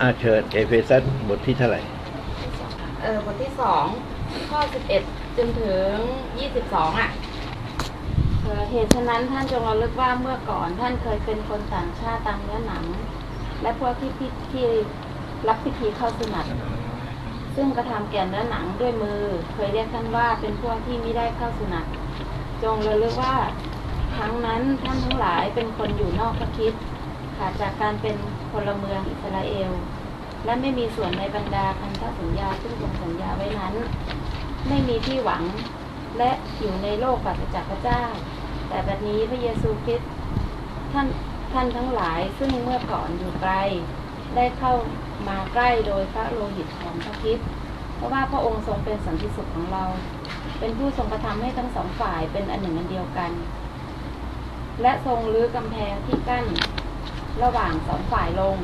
อาเชิญเอเฟซัสบทที่เท่าไหร่ เออบทที่สองข้อสิบเอ็ดจนถึงยี่สิบสองอะเออเหตุฉะนั้นท่านจงระลึกว่าเมื่อก่อนท่านเคยเป็นคนต่างชาติตามเนื้อหนัง และพวกที่พิที่รับพิธีเข้าสนัดซึ่งกระทำแก่เนื้อหนังด้วยมือ เคยเรียกท่านว่าเป็นพวกที่ไม่ได้เข้าสนัดจงระลึกว่าครั้งนั้นท่านทั้งหลายเป็นคนอยู่นอกพระคิดขาดจากการเป็น พลเมืองอิสราเอล และไม่มีส่วนในบรรดาพันธสัญญาซึ่งทรงสัญญาไว้นั้น ไม่มีที่หวังและอยู่ในโลกปราศจากพระเจ้า แต่บัดนี้พระเยซูคริสต์ท่านท่านทั้งหลายซึ่งเมื่อก่อนอยู่ไกล ได้เข้ามาใกล้โดยพระโลหิตของพระคริสต์เพราะว่าพระองค์ทรงเป็นสันติสุขของเรา เป็นผู้ทรงกระทำให้ทั้งสองฝ่ายเป็นอันหนึ่งอันเดียวกัน และทรงรื้อกำแพงที่กั้น ระหว่างสองฝ่ายลง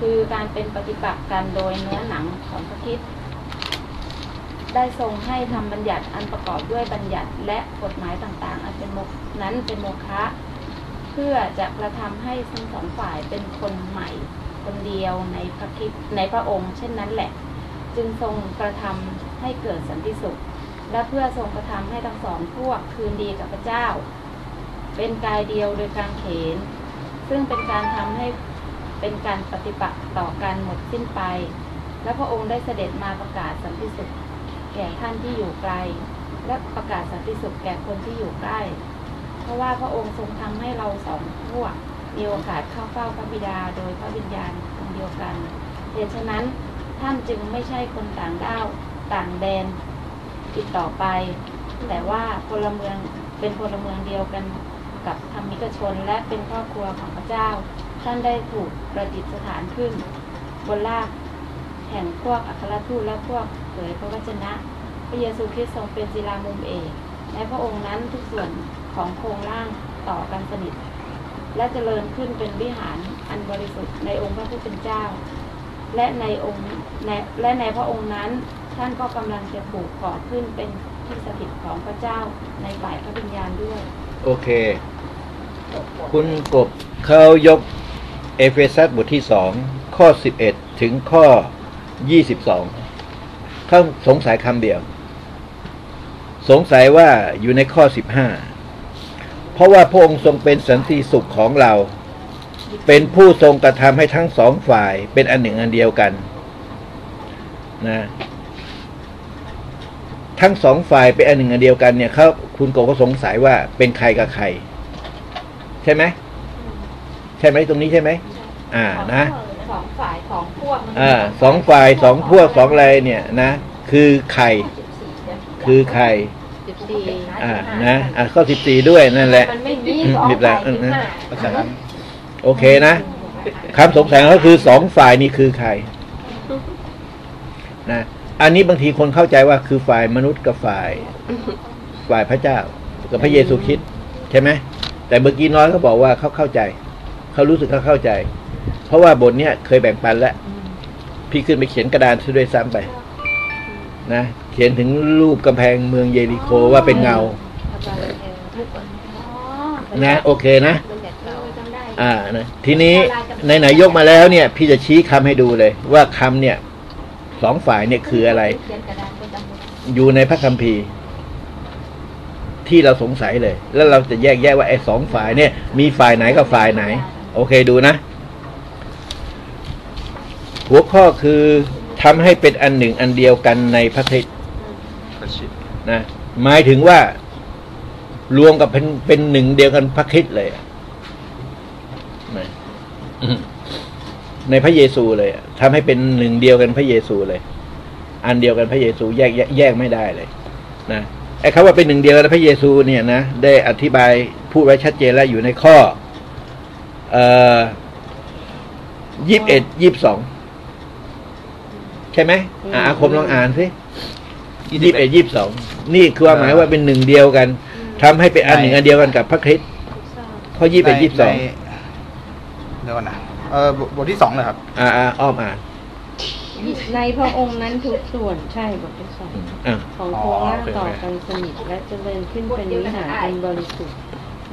คือการเป็นปฏิปักษ์กันโดยเนื้อหนังของพระคริสต์ได้ทรงให้ทำบัญญัติอันประกอบด้วยบัญญัติและกฎหมายต่างๆ อันเป็นโมนั้นเป็นโมฆะเพื่อจะกระทำให้ทั้งสองฝ่ายเป็นคนใหม่ คนเดียวในพระคริสต์ในพระองค์ เช่นนั้นแหละ จึงทรงกระทำให้เกิดสันติสุข และเพื่อทรงกระทำให้ทั้งสองพวกคืนดีกับพระเจ้า เป็นกายเดียวโดยการเขน ซึ่งเป็นการทำให้เป็นการปฏิบัติต่อกันหมดสิ้นไป และพระองค์ได้เสด็จมาประกาศสันติสุขแก่ท่านที่อยู่ไกล และประกาศสันติสุขแก่คนที่อยู่ใกล้ เพราะว่าพระองค์ทรงทำให้เราสองพวกมีโอกาสเข้าเฝ้าพระบิดาโดยพระวิญญาณเดียวกันเหตุฉะนั้นท่านจึงไม่ใช่คนต่างด้าวต่างแดนติดต่อไป แต่ว่าพลเมืองเป็นพลเมืองเดียวกัน กับธรรมิกชน และเป็นครอบครัวของพระเจ้า ท่านได้ถูกประดิษฐานขึ้น บนลากแห่งพวกอัครทูตและพวกเผยพระวจนะ พระเยซูคริสต์ทรงเป็นศิลามุมเอกและพระองค์นั้นทุกส่วนของโครงร่างต่อกันสนิท และเจริญขึ้นเป็นวิหารอันบริสุทธิ์ในองค์พระผู้เป็นเจ้า และในองค์และในพระองค์นั้นท่านก็กำลังจะปลูกก่อขึ้นเป็นที่สถิตของพระเจ้าในฝ่ายพระวิญญาณด้วย โอเค คุณกบเขายกเอเฟซัสบทที่สองข้อสิบเอ็ดถึงข้อยี่สิบสองเขาสงสัยคำเดียว สงสัยว่าอยู่ในข้อสิบห้าเพราะว่าพระองค์ทรงเป็นสันติสุขของเรา เป็นผู้ทรงกระทำให้ทั้งสองฝ่ายเป็นอันหนึ่งอันเดียวกันนะทั้งสองฝ่ายเป็นอันหนึ่งอันเดียวกันเนี่ยเขาคุณโกก็สงสัยว่าเป็นใครกับใคร ช่ไหมใช่ไหมตรงนี้ใช่ไหมอ่านะสองฝ่ายสองพวกอ่าสองฝ่ายสองพวกสองอะไรเนี่ยนะคือใครคือใครสิบสี่อ่านะอ่าข้อสิบสี่ด้วยนั่นแหละมันไม่มีอืมสองมีแล้ฝ่าวยอืสิมบอืมห้าโอเคนะคำสงสัยของเขาคือสองฝ่ายนี่คือใครนะอันนี้บางทีคนเข้าใจว่าคือฝ่ายมนุษย์กับฝ่าย ฝ่ายพระเจ้า กับพระเยซูคริสต์ใช่ไหม แต่เมื่อกี้น้อยเขาบอกว่าเขาเข้าใจ เขารู้สึกเขาเข้าใจ เพราะว่าบทเนี้ยเคยแบ่งปันแล้ว พี่ขึ้นไปเขียนกระดานซะด้วยซ้ำไป นะ เขียนถึงรูปกำแพงเมืองเยริโคว่าเป็นเงานะโอเคนะอ่านะทีนี้ในไหนๆยกมาแล้วเนี่ย พี่จะชี้คำให้ดูเลย ว่าคำเนี่ยสองฝ่ายเนี่ยคืออะไร อยู่ในพระคัมภีร์ ที่เราสงสัยเลย แล้วเราจะแยกแยะว่าไอ้สองฝ่ายเนี่ย มีฝ่ายไหนกับฝ่ายไหน โอเคดูนะ หัวข้อคือทำให้เป็นอันหนึ่งอันเดียวกันในพระคริสต์ประชิดนะหมายถึงว่ารวมกับเป็นเป็นหนึ่งเดียวกันพระคริสต์เลยอะนะอืมในพระเยซูเลยอะทำให้เป็นหนึ่งเดียวกันพระเยซูเลย อันเดียวกันพระเยซูแยกแยกแยกไม่ได้เลย นะ ไอ้คำว่าเป็นหนึ่งเดียวกันพระเยซูเนี่ยนะได้อธิบายพูดไว้ชัดเจนแล้วอยู่ในข้อ เอ่อยี่สิบเอ็ดยี่สิบสองใช่ไหมอ่าอาคมลองอ่านสิยี่สิบเอ็ดยี่สิบสองนี่คือความหมายว่าเป็นหนึ่งเดียวกันทำให้เป็นอันหนึ่งอันเดียวกันกับพระคริสต์ข้อยี่สิบเอ็ดยี่สิบสองในเดี๋ยวก่อนนะเออบทบทที่สองเลยครับ อ่าอ่าอ้อมอ่าน ในพระองค์นั้นทุกส่วนใช่บทที่สองอ่าของโครงร่างต่อกันสนิทและเจริญขึ้นเป็นวิหารอันบริสุทธิ์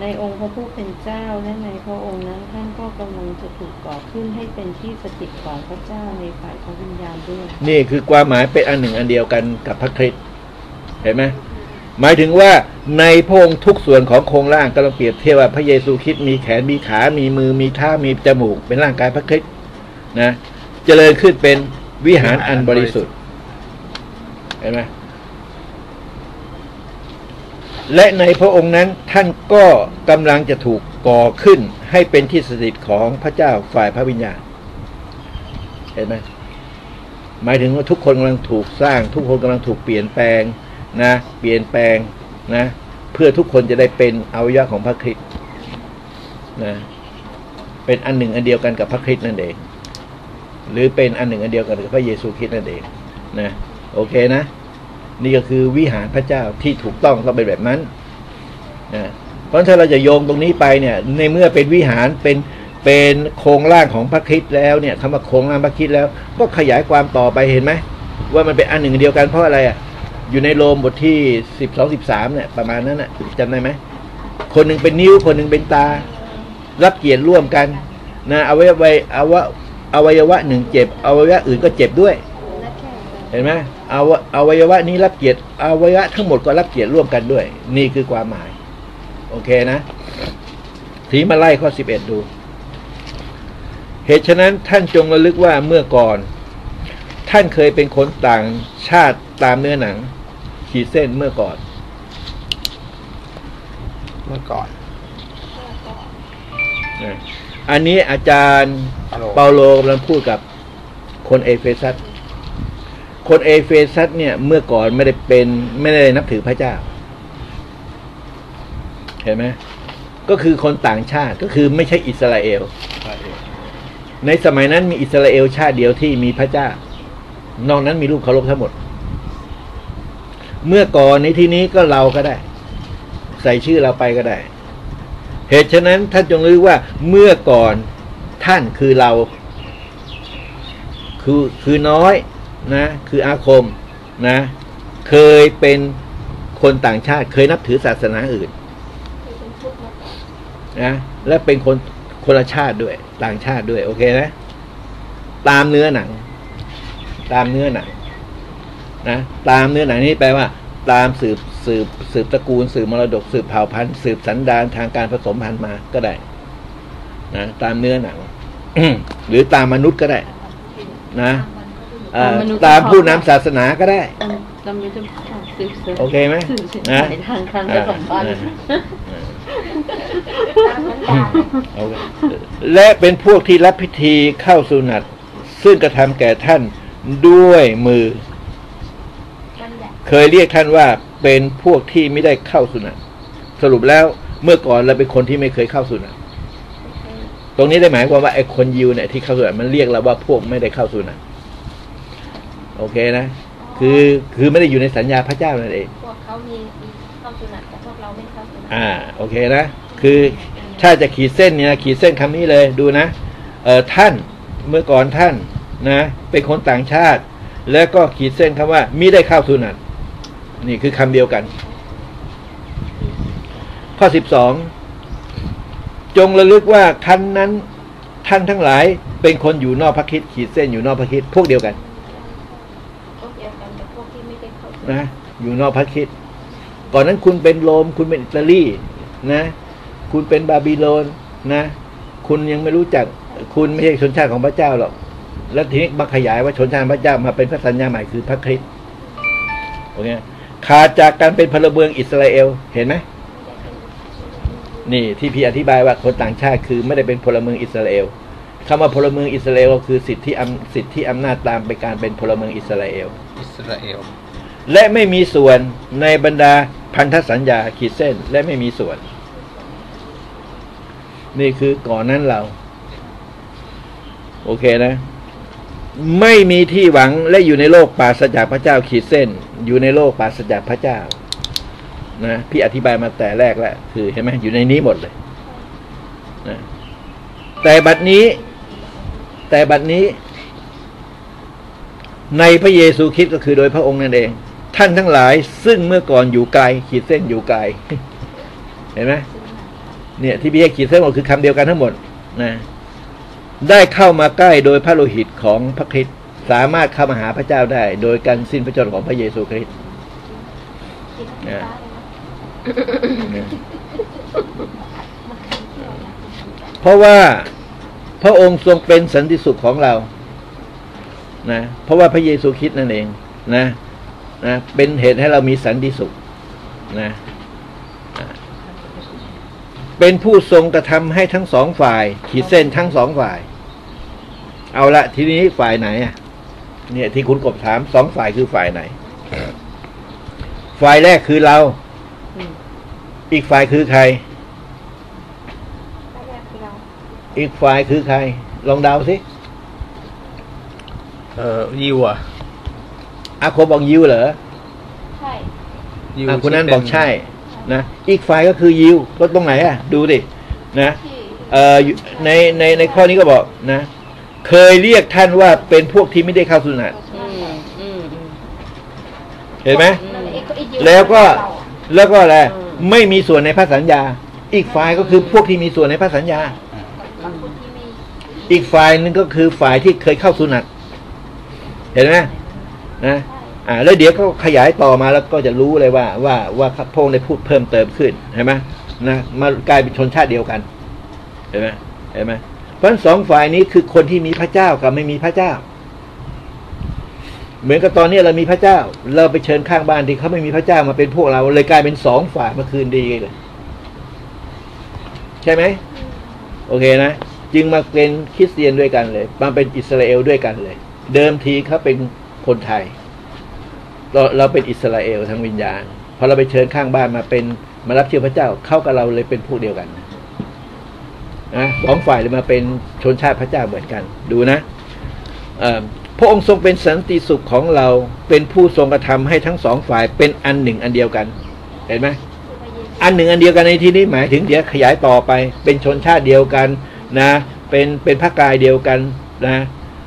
ในองค์พระผู้เป็นเจ้าและในพระองค์นั้นท่านก็กำลังจะถูกก่อขึ้นให้เป็นที่สถิตของพระเจ้าในฝ่ายพระวิญญาณด้วย นี่คือความหมายเป็นอันหนึ่งอันเดียวกันกับพระคริสต์เห็นไหมหมายถึงว่าในพระองค์ทุกส่วนของโครงร่างกำลังเปรียบเทียบว่าพระเยซูคริสต์มีแขนมีขา มีมือมีเท้ามีจมูก เป็นร่างกายพระคริสต์นะ เจริญขึ้นเป็น วิหารอันบริสุทธิ์เห็นไหมและในพระองค์นั้นท่านก็กำลังจะถูกก่อขึ้นให้เป็นที่สถิตของพระเจ้าฝ่ายพระวิญญาณ เห็นไหมหมายถึงว่าทุกคนกำลังถูกสร้าง ทุกคนกำลังถูกเปลี่ยนแปลงนะ เปลี่ยนแปลงนะ เพื่อทุกคนจะได้เป็นอวัยวะของพระคริสต์นะ เป็นอันหนึ่งอันเดียวกันกับพระคริสต์นั่นเอง หรือเป็นอันหนึ่งอันเดียวกันกับพระเยซูคริสต์นั่นเองนะโอเคนะ นี่ก็คือวิหารพระเจ้าที่ถูกต้องต้องเป็นแบบนั้นนะเพราะถ้าเราจะโยงตรงนี้ไปเนี่ยในเมื่อเป็นวิหารเป็นเป็นโครงร่างของพระคริสต์แล้วเนี่ยคำว่าโครงร่างพระคริสต์แล้ว ก็ขยายความต่อไปเห็นไหมว่ามันเป็นอันหนึ่งอันเดียวกันเพราะอะไรอะอยู่ในโรมบทที่สิบสองสิบสามเนี่ยประมาณนั้นน่ะจำได้ไหมคนหนึ่งเป็นนิ้วคนหนึ่งเป็นตา รับเกียรติร่วมกันนะเอวัยวะอาวัยวะ อวัยวะหนึ่งเจ็บอวัยวะอื่นก็เจ็บด้วย เห็นไหมอวอวัยวะนี้รับเกียรติอวัยวะทั้งหมดก็รับเกียรติร่วมกันด้วย นี่คือความหมาย โอเคนะทีมาไล่ข้อสิบเอ็ดดู เหตุฉะนั้นท่านจงระลึกว่าเมื่อก่อน ท่านเคยเป็นคนต่างชาติตามเนื้อหนัง ขีดเส้นเมื่อก่อน เมื่อก่อนนะ อันนี้อาจารย์เปาโลเปาโลกำลังพูดกับคนเอเฟซัสคนเอเฟซัสเนี่ย เมื่อก่อนไม่ได้เป็นไม่ได้นับถือพระเจ้า เห็นไหมก็คือคนต่างชาติก็คือไม่ใช่อิสราเอล ในสมัยนั้นมีอิสราเอลชาติเดียวที่มีพระเจ้า นอกนั้นมีรูปเคารพทั้งหมด เมื่อก่อนในที่นี้ก็เราก็ได้ ใส่ชื่อเราไปก็ได้ เหตุฉะนั้นท่านจงรู้ว่าเมื่อก่อนท่านคือเรา คือคือน้อยนะ คืออาคมนะ เคยเป็นคนต่างชาติ เคยนับถือศาสนาอื่นนะและเป็นคนคนละชาติด้วย ต่างชาติด้วย โอเคนะ ตามเนื้อหนัง ตามเนื้อหนังนะตามเนื้อหนังนี่แปลว่า ตามสืบ สืบสืบตระกูลสืบมรดกสืบเผ่าพันธุ์สืบสันดานทางการผสมพันธุ์มาก็ได้นะตามเนื้อหนังหรือตามมนุษย์ก็ได้ นะเอ่อตามมนุษย์ตามผู้ก็พอนำศาสนาก็ได้จำเป็นจะสืบสวนโอเคไหมสืบสวนนะสายทางการผสมพันธุ์อ่าโอเคและเป็นพวกที่รับพิธีเข้าสุนัตซึ่งกระทำแก่ท่านด้วยมือ เคยเรียกท่านว่า เป็นพวกที่ไม่ได้เข้าสุนัตสรุปแล้วเมื่อก่อนเราเป็นคนที่ไม่เคยเข้าสุนัตตรงนี้ได้หมายความว่าไอ้คนยิวเนี่ยที่เข้าสุนัตมันเรียกเราว่าพวกไม่ได้เข้าสุนัตโอเคนะ คือคือไม่ได้อยู่ในสัญญาพระเจ้านั่นเองพวกเขามีเข้าสุนัตแต่พวกเราไม่เข้าสุนัตอ่าโอเคนะ คือถ้าจะขีดเส้นเนี่ยขีดเส้นคำนี้เลยดูนะเอ่อท่านเมื่อก่อนท่านนะ เป็นคนต่างชาติ แล้วก็ขีดเส้นคำว่ามิได้เข้าสุนัต นี่คือคำเดียวกัน ข้อสิบสองจงระลึกว่าคันนั้นท่านทั้งหลายเป็นคนอยู่นอกพระคริดขีดเส้นอยู่นอกพระคริดพวกเดียวกันพวกเดียวกันกับพวกที่ไม่ได้เข้าสุนัตนะอยู่นอกพระคริดก่อนนั้นคุณเป็นโรมคุณเป็นอิตาลีนะ คุณเป็นบาบิโลนนะ คุณยังไม่รู้จัก คุณไม่ใช่ชนชาติของพระเจ้าหรอกแล้วทีนี้มาขยายว่าชนชาติพระเจ้ามาเป็นพระสัญญาใหม่คือพระคริสต์โอเค ขาดจากการเป็นพลเมืองอิสราเอลเห็นไหมนี่ที่พี่อธิบายว่าคนต่างชาติคือไม่ได้เป็นพลเมืองอิสราเอลคำว่าพลเมืองอิสราเอลก็คือสิทธิอำสิทธิอำนาจตามไปการเป็นพลเมืองอิสราเอลอิสราเอลและไม่มีส่วนในบรรดาพันธสัญญาขีดเส้น และไม่มีส่วน นี่คือก่อนนั้นเรา โอเคนะ ไม่มีที่หวังและอยู่ในโลกปราศจากพระเจ้าขีดเส้น อยู่ในโลกปราศจากพระเจ้านะพี่อธิบายมาแต่แรกแล้วคือเห็นไหมอยู่ในนี้หมดเลยนะแต่บัดนี้ แต่บัดนี้ ในพระเยซูคริสต์ก็คือโดยพระองค์นั่นเอง ท่านทั้งหลาย ซึ่งเมื่อก่อนอยู่ไกล ขีดเส้นอยู่ไกล เห็นไหมเนี่ยที่พี่ให้ขีดเส้นหมดคือคำเดียวกันทั้งหมดนะ ได้เข้ามาใกล้โดยพระโลหิตของพระคริสต์สามารถเข้ามาหาพระเจ้าได้ โดยการสิ้นพระชนม์ของพระเยซูคริสต์นน้ำตาเลยนะเพราะว่าพระองค์ทรงเป็นสันติสุขของเรา นะ เพราะว่าพระเยซูคริสต์นั่นเอง นะ นะ เป็นเหตุให้เรามีสันติสุข นะ เป็นผู้ทรงกระทำให้ทั้งสองฝ่าย ขีดเส้นทั้งสองฝ่าย เอาละทีนี้ฝ่ายไหนอะเนี่ยที่คุณกบถามสองฝ่ายคือฝ่ายไหน ฝ่ายแรกคือเราอืมอีกฝ่ายคือใครไม่แรกคือเราอีกฝ่ายคือใคร ลองเดาสิเอ่อยิวอะอาโคบอกยิวเหรอ ใช่ยิวอะคนนั้นที่บอกใช่ นะอีกฝ่ายก็คือยิวก็ตรงไหนอะ ดูดินะที่เอ่ออยู่ในในในข้อนี้ก็บอกนะ เคยเรียกท่านว่าเป็นพวกที่ไม่ได้เข้าสุนัตอืมอืมอืมเห็นไหมนั่นแหละไอ้ไอ้ยิแล้วก็เราอะแล้วก็อะไรอืมไม่มีส่วนในพระสัญญา อีกฝ่ายก็คือพวกที่มีส่วนในพระสัญญากับคนที่มีอีกฝ่ายหนึงก็คือฝ่ายที่เคยเข้าสุนัตเห็นไหมนะใช่ อ่าแล้วเดี๋ยวก็ขยายต่อมาแล้วก็จะรู้เลยว่าว่าว่าพระพงได้พูดเพิ่มเติมขึ้นเห็นไหมนะมากลายเป็นชนชาติเดียวกันเห็นไหมเห็นไหมเพราะสองฝ่ายนี้คือคนที่มีพระเจ้ากับไม่มีพระเจ้า เหมือนกับตอนนี้เรามีพระเจ้า เราไปเชิญข้างบ้านที่เขาไม่มีพระเจ้ามาเป็นพวกเราเลยกลายเป็นสองฝ่ายเมื่อคืนดีเลยใช่ไหมโอเคนะจึงมาเป็นคริสเตียนด้วยกันเลยมาเป็นอิสราเอลด้วยกันเลย เดิมทีเขาเป็นคนไทย เราเราเป็นอิสราเอลทางวิญญาณพอเราไปเชิญข้างบ้านมาเป็นมารับเชื่อพระเจ้าเข้ากับเราเลยเป็นพวกเดียวกันนะสองฝ่ายเลยมาเป็นชนชาติพระเจ้าเหมือนกัน ดูนะพระองค์ทรงเป็นสันติสุขของเราเป็นผู้ทรงกระทำให้ทั้งสองฝ่ายเป็นอันหนึ่งอันเดียวกัน เห็นไหมอันหนึ่งอันเดียวกันในที่นี้หมายถึงเดี๋ยวขยายต่อไป เป็นชนชาติเดียวกันนะ เป็นเป็นพระกายเดียวกันนะ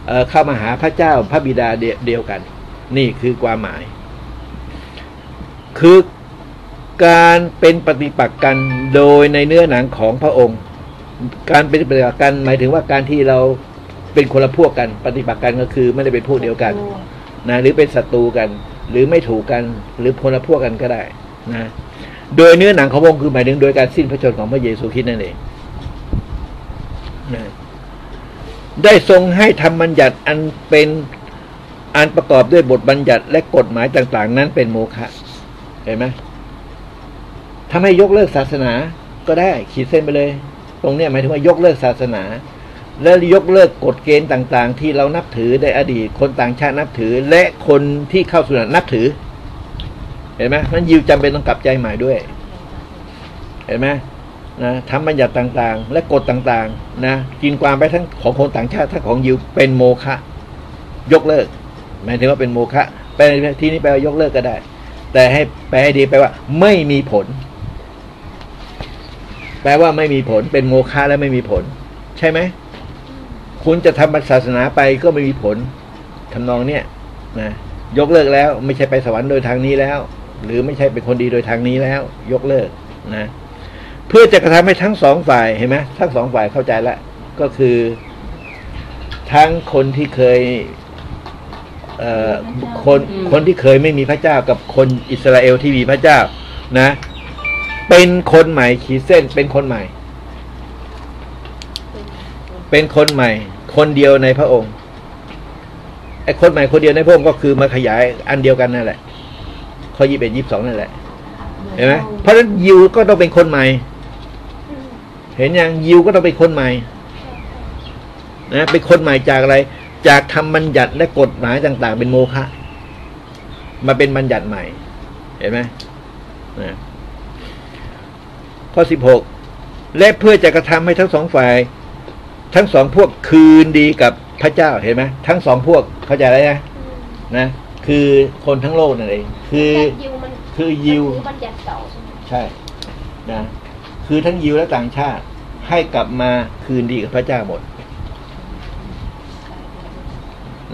เเข้ามาหาพระเจ้าพระบิดาเดียวกัน นี่คือความหมาย คือการเป็นปฏิปักษ์กันโดยในเนื้อหนังของพระองค์ การเป็นปฏิปักษ์กันหมายถึงว่าการที่เราเป็นคนละพวกกันปฏิปักษ์กันก็คือไม่ได้เป็นพวกเดียวกันนะหรือเป็นศัตรูกัน หรือไม่ถูกกันหรือคนละพวกกันก็ได้นะโดยเนื้อหนังของพระองค์คือหมายถึงโดยการสิ้นพระชนม์ของพระเยซูคริสต์นั่นเองนะได้ทรงให้ทำบัญญัติอันเป็นอันประกอบด้วยบทบัญญัติและกฎหมายต่าง ๆ นั้นเป็นโมฆะ เห็นไหมทำให้ยกเลิกศาสนาก็ได้ขีดเส้นไปเลย ตรงเนี้ยหมายถึงว่ายกเลิกศาสนา และยกเลิกกฎเกณฑ์ต่าง ๆ ที่เรานับถือในอดีต คนต่างชาตินับถือ และคนที่เข้าสู่นับถือ เห็นไหมมันยิวจำเป็นต้องกลับใจใหม่ด้วย เห็นไหมนะทำบัญญัติต่างๆ และกฎต่างๆ นะกินความไปทั้งของคนต่างชาติทั้งของยิวเป็นโมฆะยกเลิก หมายถึงว่าเป็นโมฆะแปลที่นี้แปลว่ายกเลิกก็ได้ แต่ให้แปลให้ดีแปลว่า ไม่มีผล แปลว่าไม่มีผลเป็นโมฆะและไม่มีผล ใช่ไหมคุณจะทำศาสนาไปก็ไม่มีผลทำนองเนี้ยนะยกเลิกแล้วไม่ใช่ไปสวรรค์โดยทางนี้แล้ว หรือไม่ใช่เป็นคนดีโดยทางนี้แล้ว ยกเลิกนะเพื่อจะกระทำให้ทั้งสองฝ่ายเห็นไหมทั้งสองฝ่ายเข้าใจละก็คือ ทั้งคนที่เคย คนคนที่เคยไม่มีพระเจ้ากับคนอิสราเอลที่มีพระเจ้านะ เป็นคนใหม่ขีดเส้นเป็นคนใหม่ เป็นคนใหม่ คนเดียวในพระองค์ไอ้คนใหม่คนเดียวในพระองค์ก็คือมาขยายอันเดียวกันนั่นแหละข้อยี่สิบเอ็ดยี่สิบสองนั่นแหละเห็นไหมเพราะฉะนั้นยิวก็ต้องเป็นคนใหม่ เห็นยังยิวก็ต้องเป็นคนใหม่นะเป็นคนใหม่จากอะไร จากทำบัญญัติและกฎหมายต่าง ๆ เป็นโมฆะมาเป็นบัญญัติใหม่ เห็นไหมนะข้อสิบหกและเพื่อจะกระทำให้ทั้งสองฝ่าย ทั้งสองพวกคืนดีกับพระเจ้าเห็นไหมทั้งสองพวกเข้าใจแล้วนะนะ คือคนทั้งโลกนั่นเองคือแต่ยิวมันคือยิวมันถือบัญญัติเก่าใช่ไหมใช่นะคือทั้งยิวและต่างชาติให้กลับมาคืนดีกับพระเจ้าหมด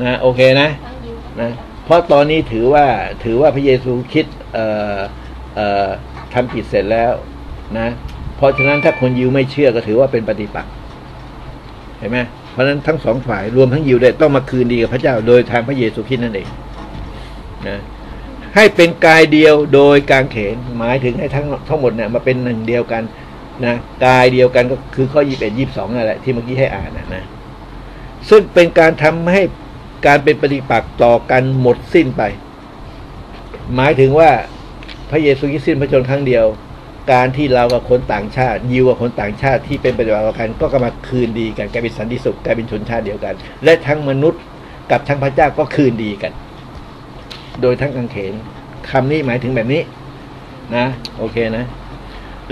นะโอเคนะนะเพราะตอนนี้ถือว่าถือว่าพระเยซูคิดเอ่อเอ่อทำผิดเสร็จแล้วนะเพราะฉะนั้นถ้าคนยิวไม่เชื่อก็ถือว่าเป็นปฏิปักษ์เห็นไหมเพราะฉะนั้นทั้งสองฝ่ายรวมทั้งยิวด้วยต้องมาคืนดีกับพระเจ้าโดยทางพระเยซูคริสต์นั่นเองนะให้เป็นกายเดียวโดยการเขนหมายถึงให้ทั้งทั้งหมดเนี่ยมาเป็นหนึ่งเดียวกันนะกายเดียวกันก็คือข้อยี่สิบเอ็ดยี่สิบสองนั่นแหละที่เมื่อกี้ให้อ่านนะนะซึ่งเป็นการทำให้ การเป็นปฏิปักษ์ต่อกันหมดสิ้นไป หมายถึงว่าพระเยซูคริสต์สิ้นพระชนครั้งเดียว การที่เรากับคนต่างชาติ ยิวกับคนต่างชาติที่เป็นปฏิบัติต่อกัน ก็กลับมาคืนดีกันกลายเป็นสันติสุขกลายเป็นชนชาติเดียวกัน และทั้งมนุษย์กับทั้งพระเจ้าก็คืนดีกัน โดยทั้งกังเขนคำนี้หมายถึงแบบนี้ นะ โอเคนะ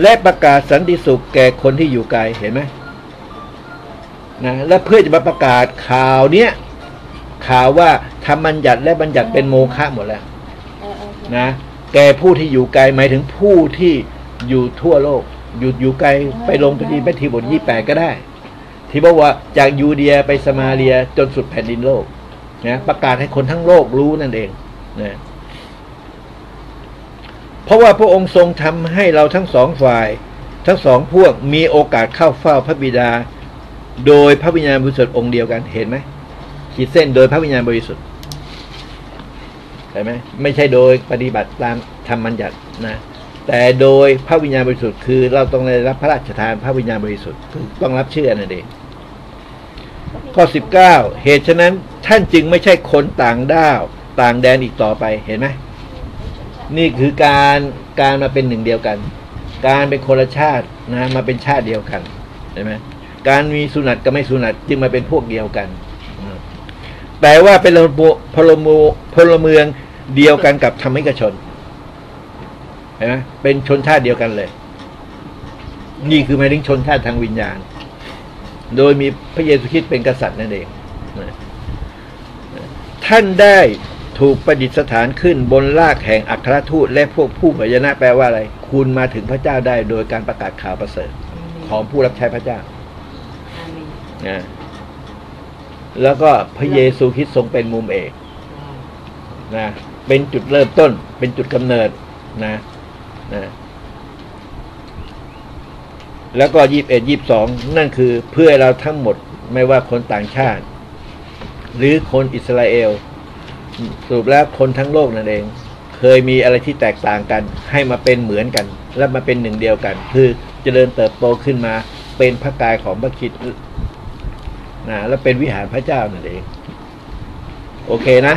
และประกาศสันติสุขแก่คนที่อยู่ไกลเห็นไหมนะและเพื่อจะมาประกาศข่าวเนี้ย ข่าวว่าทำบัญญัติและบัญญัติเป็นโมฆะหมดแล้วเออเออนะแกผู้ที่อยู่ไกลหมายถึงผู้ที่อยู่ทั่วโลก อยู่อยู่ไกลไปลงไปที่แมทธิวบทยี่แปดก็ได้ ที่บอกว่าจากยูเดียไปสมาเรียจนสุดแผ่นดินโลกนะประกาศให้คนทั้งโลกรู้นั่นเองนะเพราะว่าพระองค์ทรงทำให้เราทั้งสองฝ่าย ทั้งสองพวกมีโอกาสเข้าเฝ้าพระบิดา โดยพระวิญญาณบริสุทธิ์องค์เดียวกันเห็นไหม ขีดเส้นโดยพระวิญญาณบริสุทธิ์ใช่ไหมไม่ใช่โดยปฏิบัติตามธรรมบัญญัตินะ แต่โดยพระวิญญาณบริสุทธิ์คือเราต้องได้รับพระราชทานพระวิญญาณบริสุทธิ์คือต้องรับเชื่อนั่นเองข้อสิบเก้าเหตุฉะนั้นท่านจึงไม่ใช่คนต่างด้าวต่างแดนอีกต่อไปเห็นไหมนี่คือการการมาเป็นหนึ่งเดียวกัน การเป็นคนละชาตินะมาเป็นชาติเดียวกันเห็นไหมการมีสุนัตกับไม่สุนัตจึงมาเป็นพวกเดียวกัน แต่ว่าเป็นพลเมืองพลเมืองเดียวกันกับธรรมิกชนเห็นไหมเป็นชนชาติเดียวกันเลย นี่คือหมายถึงชนชาติทางวิญญาณ โดยมีพระเยซูคริสต์เป็นกษัตริย์นั่นเองนะท่านได้ถูกประดิษฐานขึ้นบนรากแห่งอัครทูตและพวกผู้เผยนะแปลว่าอะไร คุณมาถึงพระเจ้าได้โดยการประกาศข่าวประเสริฐ ของผู้รับใช้พระเจ้าอาเมนนะ แล้วก็พระเยซูคริสต์ทรงเป็นมุมเอกนะเป็นจุดเริ่มต้น เป็นจุดกำเนิดนะนะแล้วก็ยี่สิบเอ็ดยี่สิบสองนั่นคือเพื่อเราทั้งหมดไม่ว่าคนต่างชาติ หรือคนอิสราเอลสรุปแล้วคนทั้งโลกนั่นเอง เคยมีอะไรที่แตกต่างกัน ให้มาเป็นเหมือนกัน และมาเป็นหนึ่งเดียวกัน คือเจริญเติบโตขึ้นมาเป็นพระกายของพระคิด นะแล้วเป็นวิหารพระเจ้านั่นเอง โอเคนะ